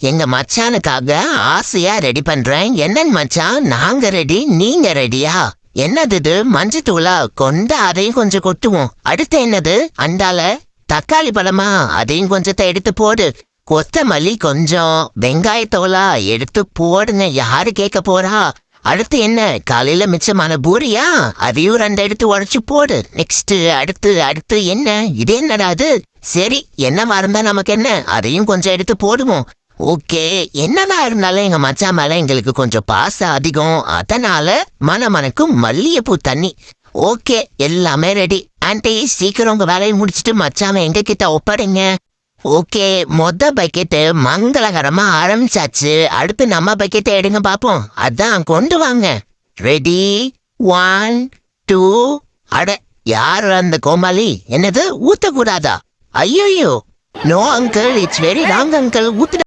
எங்க மச்சானுக்காக ஆசையா ரெடி பண்றேன். என்னன்னு மச்சான் நாங்க ரெடி நீங்க ரெடியா என்னது இது? மஞ்சத்தூளா கொண்டு அதையும் கொஞ்சம் கொட்டுவோம். அடுத்து என்னது? அண்டால தக்காளி பழமா? அதையும் கொஞ்சத்தை எடுத்து போடு. கொத்தமல்லி கொஞ்சம். வெங்காயத்தோலா எடுத்து போடுங்க. யாரு கேட்க போறா? அடுத்து என்ன? காலையில மிச்சமான பூரியா? அதையும் ரெண்டு எடுத்து உடச்சு போடு. நெக்ஸ்ட் அடுத்து அடுத்து என்ன? இது என்னடா அது சரி என்னவா இருந்தா நமக்கு என்ன? அதையும் கொஞ்சம் எடுத்து போடுவோம். ஓகே. என்னதான் இருந்தாலும் எங்க மச்சான் மேல எங்களுக்கு கொஞ்சம் பாசம் அதிகம். அதனால மனமனக்கும் மல்லிகைப்பூ தண்ணி. ஓகே எல்லாமே ரெடி ஆண்டி சீக்கிரம் உங்க வேலையை முடிச்சிட்டு மச்சாவை எங்க கிட்ட ஒப்படைங்க. ஓகே மொத பக்கெட்டு மங்களகரமா ஆரம்பிச்சாச்சு. அடுத்து நம்ம பக்கெட்டை எடுங்க பாப்போம். அதான் கொண்டு வாங்க. ரெடி ஒன் டூ அட யார் அந்த கோமாளி? என்னது? ஊத்தக்கூடாதா? ஐயோ no uncle it's very wrong uncle ஊத்து